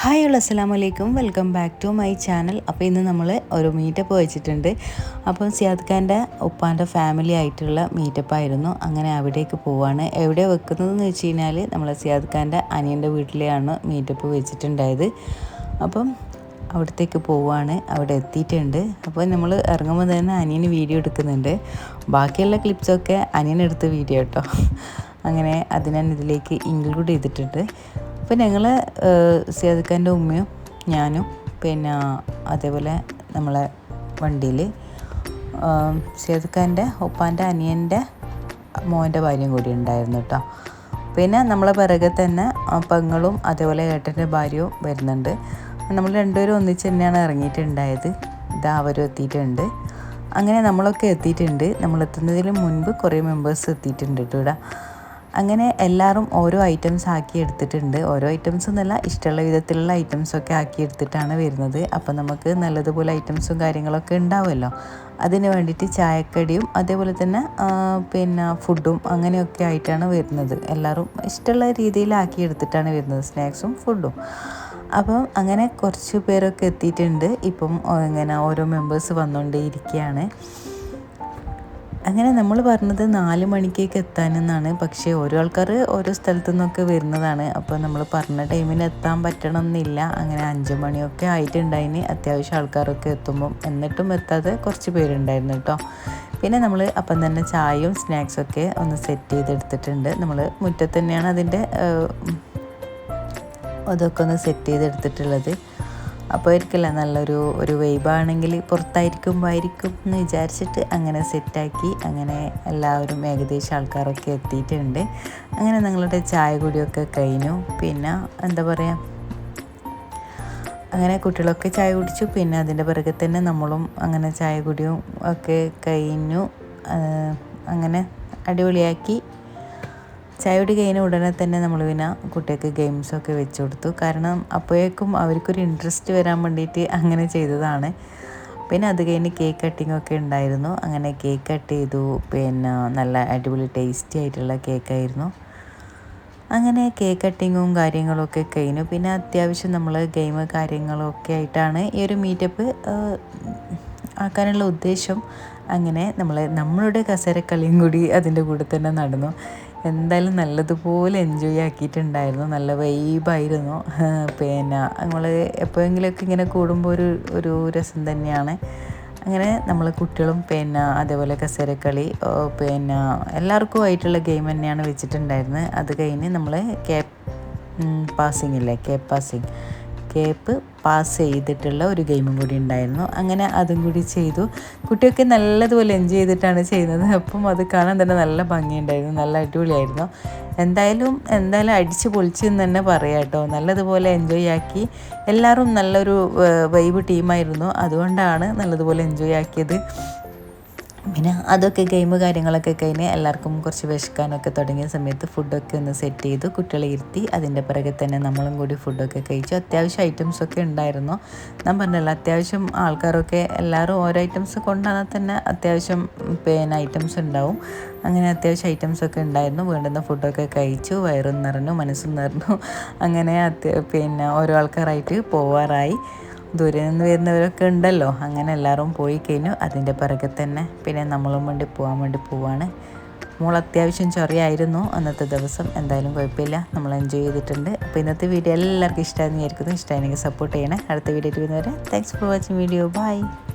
Hi ഉള്ള അസ്സാം വലൈക്കും welcome back to my channel. അപ്പോൾ ഇന്ന് നമ്മൾ ഒരു മീറ്റപ്പ് വെച്ചിട്ടുണ്ട്. അപ്പം സിയാദ് ഖാന്റെ ഉപ്പാന്റെ ഫാമിലി ആയിട്ടുള്ള മീറ്റപ്പ് ആയിരുന്നു. അങ്ങനെ അവിടേക്ക് പോവാണ്. എവിടെ വെക്കുന്നതെന്ന് വെച്ച് കഴിഞ്ഞാൽ നമ്മൾ സിയാദ് ഖാന്റെ അനിയന്റെ വീട്ടിലെയാണ് മീറ്റപ്പ് വെച്ചിട്ടുണ്ടായത്. അപ്പം അവിടത്തേക്ക് പോവാണ്. അവിടെ എത്തിയിട്ടുണ്ട്. അപ്പോൾ നമ്മൾ ഇറങ്ങുമ്പോൾ തന്നെ അനിയന് വീഡിയോ എടുക്കുന്നുണ്ട്. ബാക്കിയുള്ള ക്ലിപ്സൊക്കെ അനിയനെടുത്ത വീഡിയോ കേട്ടോ. അങ്ങനെ അതിനെ ഇതിലേക്ക് ഇൻക്ലൂഡ് ചെയ്തിട്ടുണ്ട്. അപ്പോൾ ഞങ്ങൾ സിയാദിക്കാന്റെ ഉമ്മയും ഞാനും പിന്നെ അതേപോലെ നമ്മളെ വണ്ടിയിൽ സിയാദിക്കാന്റെ ഉപ്പാന്റെ അനിയന്റെ മോന്റെ ഭാര്യയും കൂടി ഉണ്ടായിരുന്നു കേട്ടോ പിന്നെ നമ്മളെ പിറകെ തന്നെ പെങ്ങളും അതേപോലെ ഏട്ടന്റെ ഭാര്യയും വരുന്നുണ്ട്. നമ്മൾ രണ്ടുപേരും ഒന്നിച്ച് തന്നെയാണ് ഇറങ്ങിയിട്ടുണ്ടായത്. ഇതാ അവരും എത്തിയിട്ടുണ്ട്. അങ്ങനെ നമ്മളൊക്കെ എത്തിയിട്ടുണ്ട്. നമ്മൾ എത്തുന്നതിന് മുൻപ് കുറേ മെമ്പേഴ്സ് എത്തിയിട്ടുണ്ട് കേട്ടോ ഇവിടെ. അങ്ങനെ എല്ലാവരും ഓരോ ഐറ്റംസ് ആക്കി എടുത്തിട്ടുണ്ട്. ഓരോ ഐറ്റംസ് എന്നല്ല ഇഷ്ടമുള്ള വിധത്തിലുള്ള ഐറ്റംസൊക്കെ ആക്കി എടുത്തിട്ടാണ് വരുന്നത്. അപ്പോൾ നമുക്ക് നല്ലതുപോലെ ഐറ്റംസും കാര്യങ്ങളൊക്കെ ഉണ്ടാവുമല്ലോ. അതിന് വേണ്ടിയിട്ട് ചായക്കടിയും അതേപോലെ തന്നെ പിന്നെ ഫുഡും അങ്ങനെയൊക്കെ ആയിട്ടാണ് വരുന്നത്. എല്ലാവരും ഇഷ്ടമുള്ള രീതിയിലാക്കി എടുത്തിട്ടാണ് വരുന്നത്. സ്നാക്സും ഫുഡും അപ്പം അങ്ങനെ കുറച്ച് പേരൊക്കെ എത്തിയിട്ടുണ്ട്. ഇപ്പം ഇങ്ങനെ ഓരോ മെമ്പേഴ്സ് വന്നുകൊണ്ടേയിരിക്കുകയാണ്. അങ്ങനെ നമ്മൾ പറഞ്ഞത് നാല് മണിക്കേക്ക് എത്താനെന്നാണ്. പക്ഷേ ഓരോ ആൾക്കാർ ഓരോ സ്ഥലത്തു നിന്നൊക്കെ വരുന്നതാണ്. അപ്പോൾ നമ്മൾ പറഞ്ഞ ടൈമിന് എത്താൻ പറ്റണം എന്നില്ല അങ്ങനെ അഞ്ച് മണിയൊക്കെ ആയിട്ടുണ്ടായിന്. അത്യാവശ്യം ആൾക്കാരൊക്കെ എത്തുമ്പം. എന്നിട്ടും എത്താതെ കുറച്ച് പേരുണ്ടായിരുന്നു കേട്ടോ. പിന്നെ നമ്മൾ അപ്പം തന്നെ ചായയും സ്നാക്സൊക്കെ ഒന്ന് സെറ്റ് ചെയ്തെടുത്തിട്ടുണ്ട്. നമ്മൾ മുറ്റത്ത് തന്നെയാണ് അതിന്റെ അതൊക്കെ ഒന്ന് സെറ്റ് ചെയ്തെടുത്തിട്ടുള്ളത്. അപ്പോൾ ആയിരിക്കില്ല നല്ലൊരു ഒരു വൈബാണെങ്കിൽ പുറത്തായിരിക്കുമ്പോഴായിരിക്കും എന്ന് വിചാരിച്ചിട്ട് അങ്ങനെ സെറ്റാക്കി അങ്ങനെ എല്ലാവരും ഏകദേശം ആൾക്കാരൊക്കെ എത്തിയിട്ടുണ്ട്. അങ്ങനെ ഞങ്ങളുടെ ചായ കുടിയൊക്കെ കഴിഞ്ഞു. പിന്നെ എന്താ പറയുക അങ്ങനെ കുട്ടികളൊക്കെ ചായ കുടിച്ചു. പിന്നെ അതിന്റെ പിറകെ തന്നെ നമ്മളും അങ്ങനെ ചായ കുടിയും ഒക്കെ കഴിഞ്ഞു. അങ്ങനെ അടിപൊളിയാക്കി. ചായയോട് കഴിഞ്ഞ ഉടനെ തന്നെ നമ്മൾ പിന്നെ കുട്ടികൾക്ക് ഗെയിംസൊക്കെ വെച്ച് കൊടുത്തു. കാരണം അപ്പോഴേക്കും അവർക്കൊരു ഇൻട്രസ്റ്റ് വരാൻ വേണ്ടിയിട്ട് അങ്ങനെ ചെയ്തതാണ്. പിന്നെ അത് കഴിഞ്ഞ് കേക്ക് കട്ടിംഗ് ഒക്കെ ഉണ്ടായിരുന്നു. അങ്ങനെ കേക്ക് കട്ട് ചെയ്തു. പിന്നെ നല്ല അടിപൊളി ടേസ്റ്റി ആയിട്ടുള്ള കേക്കായിരുന്നു അങ്ങനെ കേക്ക് കട്ടിങ്ങും കാര്യങ്ങളൊക്കെ കഴിഞ്ഞു. പിന്നെ അത്യാവശ്യം നമ്മൾ ഗെയിം കാര്യങ്ങളൊക്കെ ആയിട്ടാണ് ഈ ഒരു മീറ്റപ്പ് ആക്കാനുള്ള ഉദ്ദേശം. അങ്ങനെ നമ്മൾ നമ്മളുടെ കസേരക്കളിയും കൂടി അതിന്റെ കൂടെ തന്നെ നടന്നു. എന്തായാലും നല്ലതുപോലെ എൻജോയ് ആക്കിയിട്ടുണ്ടായിരുന്നു. നല്ല വൈബായിരുന്നു പിന്നെ നമ്മൾ എപ്പോഴെങ്കിലുമൊക്കെ ഇങ്ങനെ കൂടുമ്പോൾ ഒരു ഒരു രസം തന്നെയാണ്. അങ്ങനെ നമ്മൾ കുട്ടികളും പിന്നെ അതേപോലെ കസേരക്കളി പിന്നെ എല്ലാവർക്കും ആയിട്ടുള്ള ഗെയിം തന്നെയാണ് വെച്ചിട്ടുണ്ടായിരുന്നത്. അത് കഴിഞ്ഞ് നമ്മൾ കേ പാസിംഗ് ഇല്ലേ? കേപ്പ് പാസിങ് കേപ്പ് പാസ് ചെയ്തിട്ടുള്ള ഒരു ഗെയിമും കൂടി ഉണ്ടായിരുന്നു. അങ്ങനെ അതും കൂടി ചെയ്തു. കുട്ടിയൊക്കെ നല്ലതുപോലെ എൻജോയ് ചെയ്തിട്ടാണ് ചെയ്യുന്നത്. അപ്പം അത് കാണാൻ തന്നെ നല്ല ഭംഗിയുണ്ടായിരുന്നു. നല്ല അടിപൊളിയായിരുന്നു. എന്തായാലും എന്തായാലും അടിച്ച് പൊളിച്ചു എന്ന് തന്നെ പറയാം കേട്ടോ. നല്ലതുപോലെ എൻജോയ് ആക്കി. എല്ലാവരും നല്ലൊരു വൈബ് ടീമായിരുന്നു അതുകൊണ്ടാണ് നല്ലതുപോലെ എൻജോയ് ആക്കിയത്. പിന്നെ അതൊക്കെ ഗെയിം കാര്യങ്ങളൊക്കെ കഴിഞ്ഞ് എല്ലാവർക്കും കുറച്ച് വിശക്കാനൊക്കെ തുടങ്ങിയ സമയത്ത് ഫുഡൊക്കെ ഒന്ന് സെറ്റ് ചെയ്തു കുട്ടികളെ ഇരുത്തി അതിന്റെ പിറകെ തന്നെ നമ്മളും കൂടി ഫുഡൊക്കെ കഴിച്ചു. അത്യാവശ്യം ഐറ്റംസൊക്കെ ഉണ്ടായിരുന്നു. ഞാൻ പറഞ്ഞല്ലോ അത്യാവശ്യം ആൾക്കാരൊക്കെ എല്ലാവരും ഓരോ ഐറ്റംസ് കൊണ്ടുവന്നാൽ തന്നെ അത്യാവശ്യം പിന്നെ ഐറ്റംസ് ഉണ്ടാവും. അങ്ങനെ അത്യാവശ്യം ഐറ്റംസൊക്കെ ഉണ്ടായിരുന്നു. വേണ്ടുന്ന ഫുഡൊക്കെ കഴിച്ചു വയറും നിറഞ്ഞു മനസ്സും നിറഞ്ഞു. അങ്ങനെ പിന്നെ ഓരോ ആൾക്കാരായിട്ട് പോവാറായി. ദൂരെ നിന്ന് വരുന്നവരൊക്കെ ഉണ്ടല്ലോ. അങ്ങനെ എല്ലാവരും പോയി കഴിഞ്ഞു. അതിന്റെ പിറകെ തന്നെ പിന്നെ നമ്മളും വേണ്ടി പോകാൻ വേണ്ടി പോവാണ്. മോൾ അത്യാവശ്യം ചൊറിയായിരുന്നു. അന്നത്തെ ദിവസം എന്തായാലും കുഴപ്പമില്ല. നമ്മൾ എൻജോയ് ചെയ്തിട്ടുണ്ട്. അപ്പോൾ ഇന്നത്തെ വീഡിയോ എല്ലാവർക്കും ഇഷ്ടമായിരുന്നു വിചാരിക്കുന്നു. ഇഷ്ടമായിരുന്നെങ്കിൽ സപ്പോർട്ട് ചെയ്യണേ. അടുത്ത വീഡിയോ വരുന്നവരെ thanks for watching video bye